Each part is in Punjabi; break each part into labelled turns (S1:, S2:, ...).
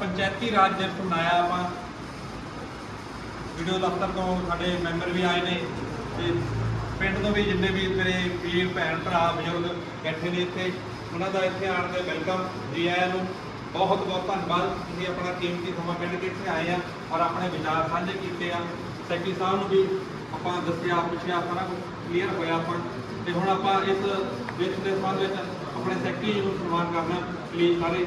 S1: ਪੰਚਾਇਤੀ ਰਾਜ ਦਿਵਸ ਮਨਾਇਆ ਆਪਾਂ, ਵੀਡੀਓ ਦਫ਼ਤਰ ਤੋਂ ਸਾਡੇ ਮੈਂਬਰ ਵੀ ਆਏ ਨੇ ਤੇ ਪਿੰਡ ਤੋਂ ਵੀ ਜਿੰਨੇ ਵੀ ਮੇਰੇ ਵੀਰ, ਭੈਣ, ਭਰਾ, ਬਜ਼ੁਰਗ ਬੈਠੇ ਨੇ ਇੱਥੇ, ਉਹਨਾਂ ਦਾ ਇੱਥੇ ਆਉਣ ਦੇ ਵੈਲਕਮ ਜੀ ਆਇਆਂ ਨੂੰ। ਬਹੁਤ ਬਹੁਤ ਧੰਨਵਾਦ। ਤੁਸੀਂ ਆਪਣਾ ਕੀਮਤੀ ਸਮਾਂ ਕੱਢ ਕੇ ਇੱਥੇ ਆਏ ਆ ਔਰ ਆਪਣੇ ਵਿਚਾਰ ਸਾਂਝੇ ਕੀਤੇ ਆ। ਸੈਕਟਰੀ ਸਾਹਿਬ ਨੂੰ ਵੀ ਆਪਾਂ ਦੱਸਿਆ, ਪੁੱਛਿਆ, ਸਾਰਾ ਕੁਝ ਕਲੀਅਰ ਹੋਇਆ ਆਪਾਂ। ਤੇ ਹੁਣ ਆਪਾਂ ਇਸ ਵਿੱਚ ਦੇ ਸੰਬੰਧ ਵਿੱਚ ਆਪਣੇ ਸੈਕਟਰੀ ਨੂੰ ਸਨਮਾਨ ਕਰਨਾ ਪਲੀਜ਼ ਸਾਰੇ।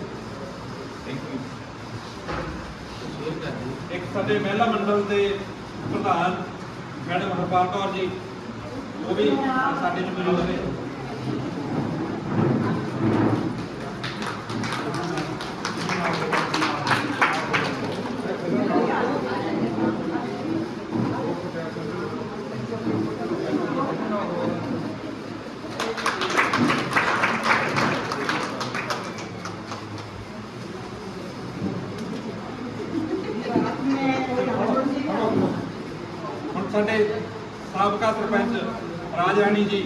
S1: ਸਾਡੇ ਮਹਿਲਾ ਮੰਡਲ ਦੇ ਪ੍ਰਧਾਨ ਮੈਡਮ ਹਰਪਾਲ ਕੌਰ ਜੀ, ਉਹ ਵੀ ਸਾਡੇ ਚ ਮੌਜੂਦ ਨੇ। ਸਾਬਕਾ ਸਰਪੰਚ ਰਾਜ ਰਾਣੀ ਜੀ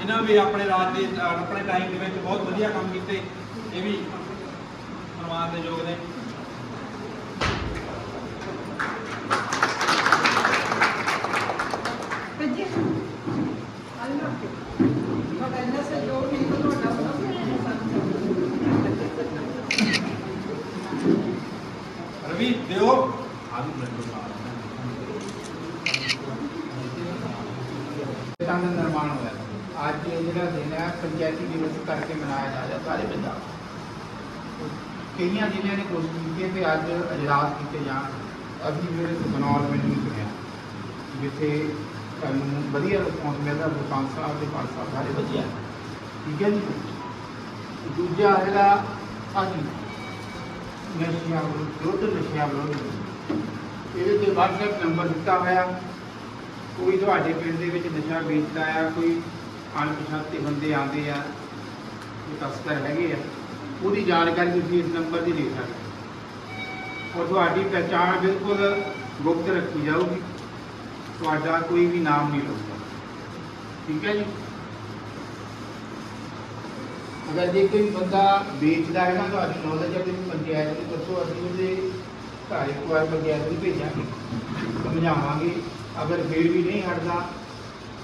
S1: ਇਹਨਾਂ ਵੀ ਆਪਣੇ ਰਾਜ ਦੇ ਆਪਣੇ ਟਾਈਮ ਦੇ ਵਿੱਚ ਬਹੁਤ ਵਧੀਆ ਕੰਮ ਕੀਤੇ। ਇਹ ਵੀ ਸਨਮਾਨ ਦੇ ਯੋਗ ਨੇ। ਰਵੀ ਦਿਓ।
S2: ਤਾਂ ਦਾ ਨਿਰਮਾਣ ਹੋਇਆ ਅੱਜ ਇਹ ਜਿਹੜਾ ਦਿਨ ਹੈ, ਪੰਚਾਇਤੀ ਦਿਵਸ ਕਰਕੇ ਮਨਾਇਆ ਜਾ ਰਿਹਾ ਸਾਰੇ ਪੰਜਾਬ ਕਈਆਂ ਜ਼ਿਲ੍ਹਿਆਂ ਨੇ ਕੋਸ਼ਿਸ਼ ਕੀਤੀ ਹੈ ਕਿ ਅੱਜ ਅਜਲਾਸ ਕੀਤੇ ਜਾਣ। ਅਸੀਂ ਜਿਹੜੇ ਬਨੌਰ ਮੈਨੂੰ ਸੁਣਿਆ ਜਿੱਥੇ ਸਾਨੂੰ ਵਧੀਆ ਰਿਸਪੌਂਸ ਮਿਲਦਾ ਬੁਕਾਨ ਸਾਹਿਬ ਦੇ ਪਾਲ ਸਾਹਿਬ ਸਾਰੇ ਵਧੀਆ। ਠੀਕ ਹੈ ਜੀ? ਦੂਜਾ ਹੈਗਾ ਅਸੀਂ ਨਸ਼ਿਆਂ ਵਿਰੁੱਧ ਨਸ਼ਿਆਂ ਵਿਰੁੱਧ ਇਹਦੇ ਤੇ WhatsApp ਨੰਬਰ ਦਿੱਤਾ ਹੋਇਆ। ਕੋਈ ਤੁਹਾਡੇ ਪਿੰਡ ਦੇ ਵਿੱਚ ਨਸ਼ਾ ਵੇਚਦਾ ਆ ਕੋਈ ਅਣਪਛਾਤੇ ਬੰਦੇ ਆਉਂਦੇ ਆ ਕੋਈ ਤਸਕਰ ਹੈਗੇ ਆ। ਉਹਦੀ ਜਾਣਕਾਰੀ ਤੁਸੀਂ ਇਸ ਨੰਬਰ ਤੇ ਦੇ ਸਕਦੇ ਔਰ ਤੁਹਾਡੀ ਪਹਿਚਾਣ ਬਿਲਕੁਲ ਗੁਪਤ ਰੱਖੀ ਜਾਊਗੀ। ਤੁਹਾਡਾ ਕੋਈ ਵੀ ਨਾਮ ਨਹੀਂ ਲਊਗਾ। ਠੀਕ ਹੈ ਜੀ? ਅਗਰ ਜੇ ਕੋਈ ਬੰਦਾ ਵੇਚਦਾ ਹੈ ਨਾ ਤੁਹਾਡੀ ਨੌਲੇਜ ਹੈ ਤੁਸੀਂ ਪੰਚਾਇਤ ਨੂੰ ਦੱਸੋ, ਅਸੀਂ ਉਹਦੇ ਘਰ ਇੱਕ ਵਾਰ ਪੰਚਾਇਤ ਨੂੰ ਭੇਜਾਂਗੇ, ਸਮਝਾਵਾਂਗੇ। ਅਗਰ ਫਿਰ ਵੀ ਨਹੀਂ ਹਟਦਾ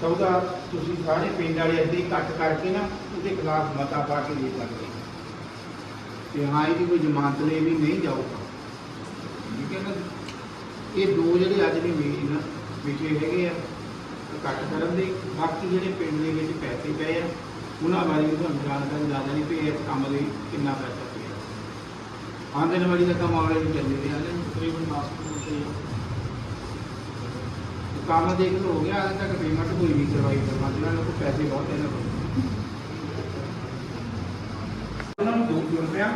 S2: ਤਾਂ ਉਹਦਾ ਤੁਸੀਂ ਸਾਰੇ ਪਿੰਡ ਵਾਲੇ ਅੱਧੇ ਇਕੱਠ ਕਰਕੇ ਨਾ ਉਹਦੇ ਖਿਲਾਫ ਮਤਾ ਪਾ ਕੇ ਦੇ ਸਕਦੇ ਹੋ। ਤੇ ਹਾਂ, ਇਹਦੀ ਕੋਈ ਜ਼ਮਾਨਤ ਲਈ ਵੀ ਨਹੀਂ ਜਾਊਗਾ। ਠੀਕ ਹੈ ਨਾ ਇਹ ਦੋ ਜਿਹੜੇ ਅੱਜ ਦੇ ਮੇਨ ਵਿਸ਼ੇ ਹੈਗੇ ਆ ਇਕੱਠ ਕਰਨ ਦੇ। ਬਾਕੀ ਜਿਹੜੇ ਪਿੰਡ ਦੇ ਵਿੱਚ ਪੈਸੇ ਪਏ ਆ, ਉਹਨਾਂ ਬਾਰੇ ਵੀ ਤੁਹਾਨੂੰ ਜਾਣਕਾਰੀ ਜ਼ਿਆਦਾ ਨਹੀਂ ਪਈ ਇਸ ਕੰਮ ਲਈ ਕਿੰਨਾ ਪੈਸਾ ਪਿਆ। ਆਂਗਨਵਾੜੀ ਦਾ ਕੰਮ ਆਲੇ ਨੂੰ ਚੱਲੇ ਰਿਹਾ ਨੇ ਤਕਰੀਬਨ 10 ਤੇ ਕੰਮ ਦੇਖ ਲਓ, ਹੋ ਗਿਆ, ਅਜੇ ਤੱਕ ਪੇਮੈਂਟ ਕੋਈ ਨਹੀਂ ਕਰਵਾਈ ਕਰਵਾ ਇਹਨਾਂ ਨੂੰ ਪੈਸੇ ਬਹੁਤ ਇਹਨਾਂ ਕੋਲ ਉਹਨਾਂ ਨੂੰ 200 ਰੁਪਇਆ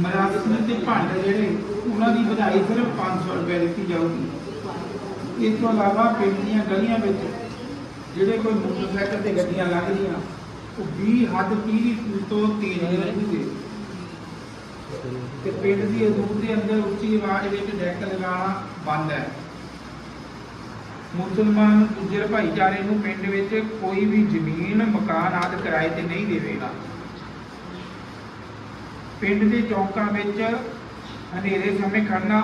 S2: ਮਰਾਸਮਤ ਦੇ ਭਾਂਡੇ ਜਿਹੜੇ, ਉਹਨਾਂ ਦੀ ਵਧਾਈ ਸਿਰਫ 500 ਰੁਪਏ ਦਿੱਤੀ ਜਾਊਗੀ। ਇਸ ਤੋਂ ਇਲਾਵਾ ਪਿੰਡ ਦੀਆਂ ਗਲੀਆਂ ਵਿੱਚ ਜਿਹੜੇ ਕੋਈ ਮੋਟਰਸਾਈਕਲ ਤੇ ਗੱਡੀਆਂ ਲੰਘਦੀਆਂ ਉਹ 20 ਹੱਦ 30 ਤੋਂ ਤੇਜ਼ ਨਹੀਂ ਤੇ ਪਿੰਡ ਦੀ ਹਦੂਦ ਦੇ ਅੰਦਰ ਉੱਚੀ ਆਵਾਜ਼ ਵਿੱਚ ਡੈਕ ਲਗਾਉਣਾ ਬੰਦ ਹੈ। ਮੁਸਲਮਾਨ ਗੁੱਜਰ ਭਾਈਚਾਰੇ ਨੂੰ ਪਿੰਡ ਵਿੱਚ ਕੋਈ ਵੀ ਜ਼ਮੀਨ, ਮਕਾਨ ਆਦਿ ਕਿਰਾਏ ਤੇ ਨਹੀਂ ਦੇਵੇਗਾ। ਪਿੰਡ ਦੇ ਚੌਕਾਂ ਵਿੱਚ ਹਨੇਰੇ ਸਮੇਂ ਖੜਨਾ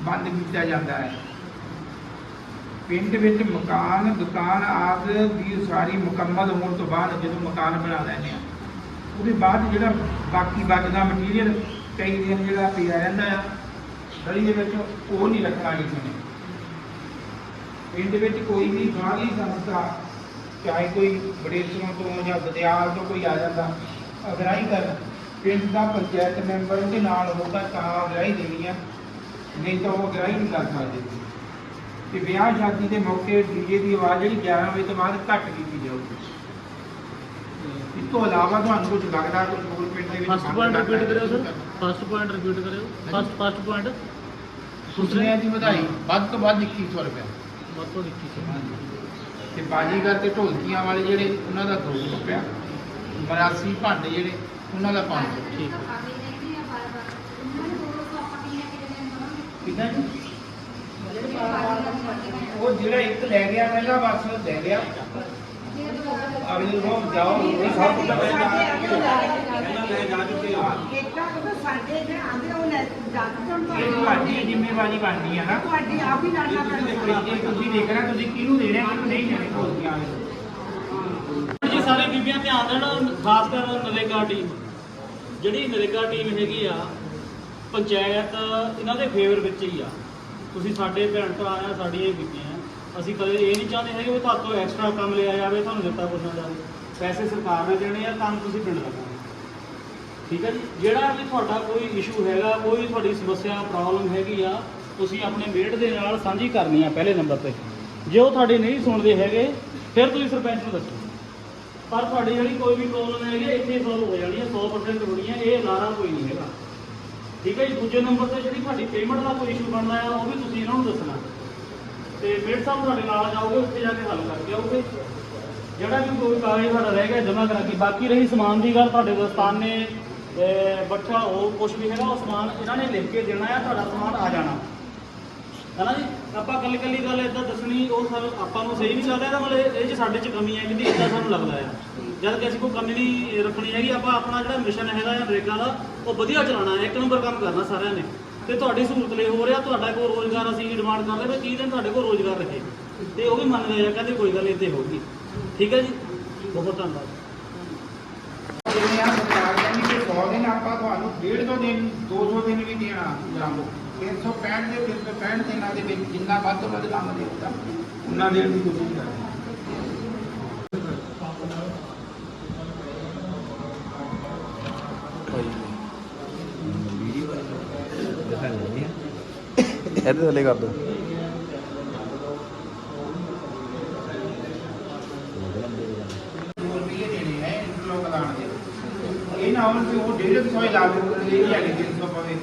S2: ਬੰਦ ਕੀਤਾ ਜਾਂਦਾ ਹੈ। ਪਿੰਡ ਵਿੱਚ ਮਕਾਨ, ਦੁਕਾਨ ਆਦਿ ਦੀ ਉਸਾਰੀ ਮੁਕੰਮਲ ਹੋਣ ਤੋਂ ਬਾਅਦ ਜਦੋਂ ਮਕਾਨ ਬਣਾ ਲੈਂਦੇ ਆ ਉਹਦੇ ਬਾਅਦ ਜਿਹੜਾ ਬਾਕੀ ਬਚਦਾ ਮਟੀਰੀਅਲ ਕਈ ਦਿਨ ਜਿਹੜਾ ਪਿਆ ਰਹਿੰਦਾ ਆ, ਗਲੀ ਦੇ ਵਿੱਚ ਉਹ ਨਹੀਂ ਰੱਖਣਾ ਕਿਸੇ ਨੇ। ਪਿੰਡ ਵਿੱਚ ਕੋਈ ਵੀ ਬਾਹਰਲੀ ਸੰਸਥਾ ਚਾਹੇ ਕੋਈ ਬੜੇਸਰੋਂ ਤੋਂ ਜਾਂ ਦਦਿਆਲ ਤੋਂ ਕੋਈ ਆ ਜਾਂਦਾ ਅਗਰਾਈ ਕਰ ਪਿੰਡ ਦਾ ਪੰਚਾਇਤ ਮੈਂਬਰ ਉਹਦੇ ਨਾਲ ਹੋਊਗਾ ਤਾਂ ਅਗਰਾਈ ਦੇਣੀ ਆ ਨਹੀਂ ਤਾਂ ਉਹ ਅਗਰਾਈ ਨਹੀਂ ਕਰ ਸਕਦੇ। ਤੇ ਵਿਆਹ ਸ਼ਾਦੀ ਦੇ ਮੌਕੇ ਡੀਜੇ ਦੀ ਆਵਾਜ਼ ਜਿਹੜੀ 11 ਵਜੇ ਤੋਂ ਬਾਅਦ ਘੱਟ ਕੀਤੀ ਜਾਊਗੀ। ਤੇ ਤੋਂ ਇਲਾਵਾ ਤੁਹਾਨੂੰ ਕੁਝ ਲੱਗਦਾ ਕੋਈ ਹੋਰ ਪਿੰਡ ਦੇ ਵਿੱਚ
S3: ਫਸਟ ਪੁਆਇੰਟ ਰਿਪੀਟ ਕਰਿਓ ਸਰ। ਫਸਟ ਪੁਆਇੰਟ ਰਿਪੀਟ ਕਰਿਓ। ਫਸਟ ਫਸਟ ਪੁਆਇੰਟ
S2: ਸੁਸਨਿਆਂ ਦੀ ਵਧਾਈ। ਵੱਧ ਤੋਂ ਵੱਧ 2100 ਰੁਪਏ।
S3: ਵੱਧ ਤੋਂ 21
S2: ਤੇ ਬਾਜੀਗਰ ਤੇ ਢੋਲਕੀਆਂ ਵਾਲੇ ਜਿਹੜੇ ਉਹਨਾਂ ਦਾ 200 ਰੁਪਏ ਮਰਾਸੀ ਭਾਂਡੇ ਜਿਹੜੇ ਉਹਨਾਂ ਦਾ 500
S3: ਠੀਕ
S2: ਕਿੰਨਾ ਉਹ ਜਿਹੜਾ ਇੱਕ ਲੈ ਗਿਆ ਪਹਿਲਾਂ ਬਸ ਲੈ ਗਿਆ। ਅਗਲੇ ਰੋਜ਼ ਜਾਓ ਉਹ ਸਭ ਕੁਝ ਲੈ ਜਾ
S1: ਇਹਨਾਂ ਲੈ ਜਾ ਚੁੱਕੇ ਆ
S4: ਕੇਕਾਂ ਕੋ ਸਾਡੇ ਜੇ ਆਂਦੇ ਉਹ ਲੈ ਜਾਂਦੇ ਤੋਂ
S2: ਇਹ ਤੁਹਾਡੀ ਜ਼ਿੰਮੇਵਾਰੀ ਬਣਦੀ ਹੈ ਨਾ।
S4: ਤੁਹਾਡੀ ਆਪ ਹੀ ਲੜਨਾ ਪੈਣਾ
S2: ਇਹ ਤੁਸੀਂ ਦੇਖਣਾ ਤੁਸੀਂ ਕਿਹਨੂੰ ਦੇਣਾ ਕਿਹਨੂੰ ਨਹੀਂ ਦੇਣੇ ਢੋਲਕੀਆਂ ਵਾਲੇ
S3: ਜੀ ਸਾਰੇ ਬੀਬੀਆਂ ਧਿਆਨ ਦੇਣ ਖਾਸ ਕਰ ਨਰੇਗਾ ਟੀਮ ਜਿਹੜੀ ਨਰੇਗਾ ਟੀਮ ਹੈਗੀ ਆ ਪੰਚਾਇਤ ਇਹਨਾਂ ਦੇ ਫੇਵਰ ਵਿੱਚ ਹੀ ਆ। ਤੁਸੀਂ ਸਾਡੇ ਭੈਣ ਭਰਾ ਆ ਸਾਡੀਆਂ ਹੀ ਬੀਬੀਆਂ ਆ। ਅਸੀਂ ਕਦੇ ਇਹ ਨਹੀਂ ਚਾਹੁੰਦੇ ਹੈਗੇ ਵੀ ਤੁਹਾਡੇ ਤੋਂ ਐਕਸਟਰਾ ਕੰਮ ਲਿਆ ਜਾਵੇ ਤੁਹਾਨੂੰ ਦਿੱਤਾ ਕੁਛ ਨਾ ਜਾਵੇ। ਪੈਸੇ ਸਰਕਾਰ ਨੇ ਦੇਣੇ ਆ ਕੰਮ ਤੁਸੀਂ ਪਿੰਡ ਦਾ ਕਰਨਾ ਠੀਕ ਹੈ ਜੀ? ਜਿਹੜਾ ਵੀ ਤੁਹਾਡਾ ਕੋਈ ਇਸ਼ੂ ਹੈਗਾ ਕੋਈ ਤੁਹਾਡੀ ਸਮੱਸਿਆ ਪ੍ਰੋਬਲਮ ਹੈਗੀ ਆ ਤੁਸੀਂ ਆਪਣੇ ਮੇਟ ਦੇ ਨਾਲ ਸਾਂਝੀ ਕਰਨੀ ਆ ਪਹਿਲੇ ਨੰਬਰ ਤੇ। ਜੇ ਉਹ ਤੁਹਾਡੀ ਨਹੀਂ ਸੁਣਦੇ ਹੈਗੇ ਫਿਰ ਤੁਸੀਂ ਸਰਪੰਚ ਨੂੰ ਦੱਸੋ। ਪਰ ਤੁਹਾਡੀ ਜਿਹੜੀ ਕੋਈ ਵੀ ਪ੍ਰੋਬਲਮ ਹੈਗੀ ਆ, ਇੱਥੇ ਸੋਲਵ ਹੋ ਜਾਣੀ ਹੈ 100% ਹੋਣੀ ਹੈ ਇਹ ਨਾਰਾ ਕੋਈ ਨਹੀਂ ਹੈਗਾ। ਠੀਕ ਹੈ ਜੀ? ਦੂਜੇ ਨੰਬਰ ਤੇ ਜਿਹੜੀ ਤੁਹਾਡੀ ਪੇਮੈਂਟ ਦਾ ਕੋਈ ਇਸ਼ੂ ਬਣਦਾ ਆ ਉਹ ਵੀ ਤੁਸੀਂ ਇਹਨਾਂ ਨੂੰ ਦੱਸਣਾ। ਤੇ ਮੇਟ ਸਾਹਿਬ ਤੁਹਾਡੇ ਨਾਲ ਜਾਓਗੇ, ਉੱਥੇ ਜਾ ਕੇ ਹੱਲ ਕਰਕੇ ਆਓਗੇ। ਜਿਹੜਾ ਵੀ ਕੋਈ ਕਾਗਜ਼ ਸਾਡਾ ਰਹਿ ਗਿਆ, ਜਮ੍ਹਾਂ ਕਰਾ ਕੇ। ਬਾਕੀ ਰਹੀ ਸਮਾਨ ਦੀ ਗੱਲ, ਤੁਹਾਡੇ ਦੋਸਤਾਨ ਨੇ ਬੱਠਾ, ਉਹ ਕੁਝ ਵੀ ਹੈਗਾ, ਉਹ ਸਮਾਨ ਇਹਨਾਂ ਨੇ ਲਿਖ ਕੇ ਦੇਣਾ ਆ, ਤੁਹਾਡਾ ਸਮਾਨ ਆ ਜਾਣਾ। ਹੈਨਾ ਜੀ? ਆਪਾਂ ਕੱਲੀ ਕੱਲੀ ਗੱਲ ਇਦਾਂ ਦੱਸਣੀ, ਉਹ ਸਰ ਆਪਾਂ ਨੂੰ ਸਹੀ ਨਹੀਂ ਲੱਗਦਾ ਇਹਦਾ ਮਤਲਬ ਇਹ 'ਚ ਸਾਡੇ 'ਚ ਕਮੀ ਹੈ ਕਿਉਂਕਿ ਇਦਾਂ ਸਾਨੂੰ ਲੱਗਦਾ ਆ। ਜਦ ਕਿ ਅਸੀਂ ਕੋਈ ਕਮੀ ਨਹੀਂ ਰੱਖਣੀ ਹੈਗੀ, ਆਪਾਂ ਆਪਣਾ ਜਿਹੜਾ ਮਿਸ਼ਨ ਹੈਗਾ ਆ ਨਰੇਗਾ ਦਾ, ਉਹ ਵਧੀਆ ਚਲਾਉਣਾ ਹੈ। ਇੱਕ ਨੰਬਰ ਕੰਮ ਕਰਨਾ ਸਾਰਿਆਂ ਨੇ। ਤੇ ਤੁਹਾਡੀ ਸਹੂਲਤ ਲਈ ਹੋ ਰਿਹਾ, ਤੁਹਾਡਾ ਕੋਲ ਰੋਜ਼ਗਾਰ ਅਸੀਂ ਡਿਮਾਂਡ ਕਰਦੇ ਵੀ 30 ਦਿਨ ਤੁਹਾਡੇ ਕੋਲ ਰੋਜ਼ਗਾਰ ਰਹੇ। ਤੇ ਉਹ ਵੀ ਮੰਨਦੇ ਆ ਕਹਿੰਦੇ ਕੋਈ ਗੱਲ ਇੱਥੇ ਹੋਊਗੀ। ਠੀਕ ਹੈ ਜੀ? ਬਹੁਤ ਧੰਨਵਾਦ।
S2: ਜਿਵੇਂ ਆ ਸਰਕਾਰ ਕਹਿੰਦੀ ਕਿ 100 ਦਿਨ ਆਪਾਂ ਤੁਹਾਨੂੰ 150 ਦਿਨ 200 ਦਿਨ ਵੀ ਦੇਣਾ ਜਰਾਂਗੋ 365 ਦੇ 365 ਦਿਨਾਂ ਦੇ ਵਿੱਚ ਜਿੰਨਾ ਵੱਧ ਤੋਂ ਵੱਧ ਕੰਮ ਦੇ ਦਿੱਤਾ ਉਹਨਾਂ ਦੇਣ ਦੀ ਕੋਸ਼ਿਸ਼ ਕਰਦੇ
S5: ਇਹਦੇ ਥੱਲੇ ਕਰ ਦੋ।
S2: ਇਹ ਨਾ ਕਿ ਉਹ 150 ਲੱਖ ਰੁਪਏ ਦੀ ਹੈਗੀ 300 ਪਵੇ।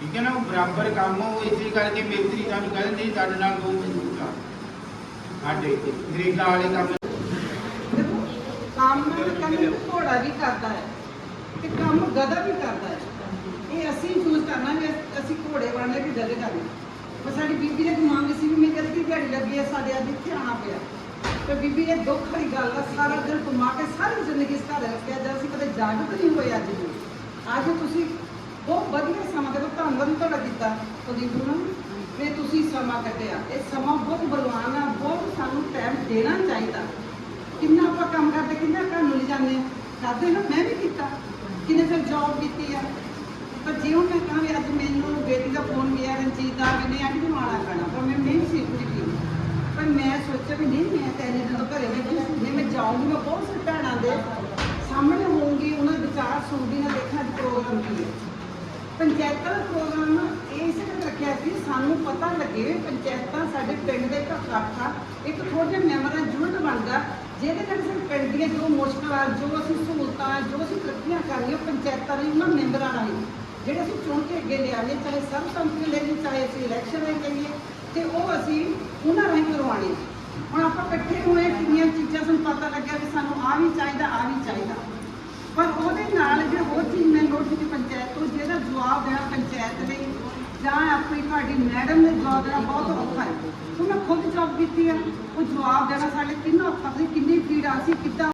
S2: ਠੀਕ ਹੈ ਨਾ? ਉਹ ਬਰਾਬਰ ਕੰਮ ਉਹ ਇਸੇ ਕਰਕੇ ਮੇਤਰੀ ਤੁਹਾਨੂੰ ਕਹਿੰਦੇ ਨਹੀਂ ਤੁਹਾਡੇ ਨਾਲ ਦੋ ਮਜ਼ਦੂਰ ਆ। ਸਾਡੇ ਵਾਲੇ ਕੰਮ।
S4: ਦੇਖੋ ਕੰਮ ਕੰਮ ਘੋੜਾ ਵੀ ਕਰਦਾ ਹੈ ਤੇ ਕੰਮ ਗਧਾ ਵੀ ਕਰਦਾ ਹੈ ਇਹ ਅਸੀਂ ਚੂਜ਼ ਕਰਨਾ ਵੀ ਅਸੀਂ ਘੋੜੇ ਬਣਨੇ ਪਰ ਸਾਡੀ ਬੀਬੀ ਨੇ ਮੰਗ ਸੀ ਵੀ ਮੈਂ ਜਲਦੀ ਦਿਹਾੜੀ ਲੱਗੀ ਹੈ ਸਾਡੇ ਅੱਜ ਇੱਥੇ ਆਉਣਾ ਪਿਆ। ਤੇ ਬੀਬੀ ਨੇ ਦੁੱਖ ਵਾਲੀ ਗੱਲ ਆ, ਸਾਰਾ ਦਿਨ ਕਮਾ ਕੇ ਸਾਰੀ ਜ਼ਿੰਦਗੀ ਇਸ ਘਰ ਰੱਖਿਆ ਜਦ ਅਸੀਂ ਕਦੇ ਜਾਗਰੂਕ ਨਹੀਂ ਹੋਏ ਅੱਜ ਵੀ। ਅੱਜ ਤੁਸੀਂ ਬਹੁਤ ਵਧੀਆ ਸਮਾਂ ਦੇ ਧੰਨਵਾਦ ਤੁਹਾਡਾ ਕੀਤਾ ਕੁਲਦੀਪ ਨੂੰ ਵੀ ਤੁਸੀਂ ਸਮਾਂ ਕੱਢਿਆ। ਇਹ ਸਮਾਂ ਬਹੁਤ ਬਲਵਾਨ ਆ, ਬਹੁਤ ਸਾਨੂੰ ਟਾਈਮ ਦੇਣਾ ਚਾਹੀਦਾ। ਕਿੰਨਾ ਆਪਾਂ ਕੰਮ ਕਰਦੇ, ਕਿੰਨਾ ਘਰ ਨੂੰ ਜਾਂਦੇ। ਆ ਕਰਦੇ ਨਾ, ਮੈਂ ਵੀ ਕੀਤਾ। ਕਿੰਨੇ ਫਿਰ ਜੌਬ ਕੀਤੀ ਆ। ਪਰ ਜਿਉਂ ਮੈਂ ਕਹਾਂ ਵੀ ਅੱਜ ਮੈਨੂੰ ਬੇਟੀ ਦਾ ਫੋਨ ਗਿਆ, ਰਣਜੀਤ ਦਾ, ਵੀ ਨਹੀਂ, ਅੱਜ ਨੂੰ ਪੈਣਾ ਪਰ ਮੈਂ ਨਹੀਂ ਸੀ ਕੁਝ ਵੀ ਪਰ ਮੈਂ ਸੋਚਿਆ ਵੀ ਨਹੀਂ, ਮੈਂ ਤਾਂ ਇੰਨੇ ਤੋਂ ਘਰੇ ਬੈਠੀ ਨਹੀਂ ਮੈਂ ਜਾਊਂਗੀ, ਮੈਂ ਬਹੁਤ ਸੇ ਭੈਣਾਂ ਦੇ ਸਾਹਮਣੇ ਹੋਊਂਗੀ, ਉਹਨਾਂ ਦੇ ਵਿਚਾਰ ਸੁਣਦੀ ਨਾ ਦੇਖਾਂ ਅੱਜ ਪ੍ਰੋਗਰਾਮ ਕੀ ਹੈ। ਪੰਚਾਇਤਾਂ ਦਾ ਪ੍ਰੋਗਰਾਮ ਇਹ ਇਸੇ ਕਰਕੇ ਰੱਖਿਆ ਸੀ, ਸਾਨੂੰ ਪਤਾ ਲੱਗੇ ਵੀ ਪੰਚਾਇਤਾਂ ਸਾਡੇ ਪਿੰਡ ਦੇ ਇੱਕ ਇਕੱਠ ਆ ਇੱਕ ਥੋੜੇ ਜਿਹੇ ਮੈਂਬਰਾਂ ਦਾ ਯੂਨਿਟ ਬਣਦਾ, ਜਿਹਦੇ ਨਾਲ ਸਾਡੇ ਪਿੰਡ ਦੀਆਂ ਜੋ ਮੁਸ਼ਕਲਾਂ, ਜੋ ਅਸੀਂ ਸਹੂਲਤਾਂ, ਜੋ ਅਸੀਂ ਤਰੱਕੀਆਂ ਕਰਨੀਆਂ ਉਹ ਪੰਚਾਇਤਾਂ ਦੇ ਉਹਨਾਂ ਮੈਂਬਰਾਂ ਰਾਹੀਂ। ਜਿਹੜੇ ਅਸੀਂ ਚੁਣ ਕੇ ਅੱਗੇ ਲਿਆਣੇ ਚਾਹੇ ਸਰਬਸੰਮਤੀ ਲੈ ਲਈ, ਚਾਹੇ ਅਸੀਂ ਇਲੈਕਸ਼ਨ ਲੈ ਲਈਏ ਤੇ ਉਹ ਅਸੀਂ ਉਹਨਾਂ ਰਾਹੀਂ ਕਰਵਾਉਣੇ ਹੁਣ ਆਪਾਂ ਇਕੱਠੇ ਹੋਏ, ਕਿੰਨੀਆਂ ਚੀਜ਼ਾਂ ਸਾਨੂੰ ਪਤਾ ਲੱਗਿਆ ਕਿ ਸਾਨੂੰ ਆ ਵੀ ਚਾਹੀਦਾ ਆ ਵੀ ਚਾਹੀਦਾ। ਪਰ ਉਹਦੇ ਨਾਲ ਜੇ ਹੋਰ ਚੀਜ਼ ਮੈਂ ਨੋਟ ਕੀਤੀ ਪੰਚਾਇਤ ਤੋਂ, ਜਿਹਦਾ ਜਵਾਬ ਦੇਣਾ ਪੰਚਾਇਤ ਲਈ ਜਾਂ ਆਪਣੀ ਤੁਹਾਡੀ ਮੈਡਮ ਨੇ ਜਵਾਬ ਦੇਣਾ, ਬਹੁਤ ਔਖਾ ਹੈ। ਉਹ ਮੈਂ ਖੁਦ ਜੌਬ ਕੀਤੀ ਆ, ਉਹ ਜਵਾਬ ਦੇਣਾ ਸਾਡੇ ਕਿੰਨਾ ਔਖਾ ਸੀ ਕਿੰਨੀ ਪੀੜਾ ਸੀ ਕਿੱਦਾਂ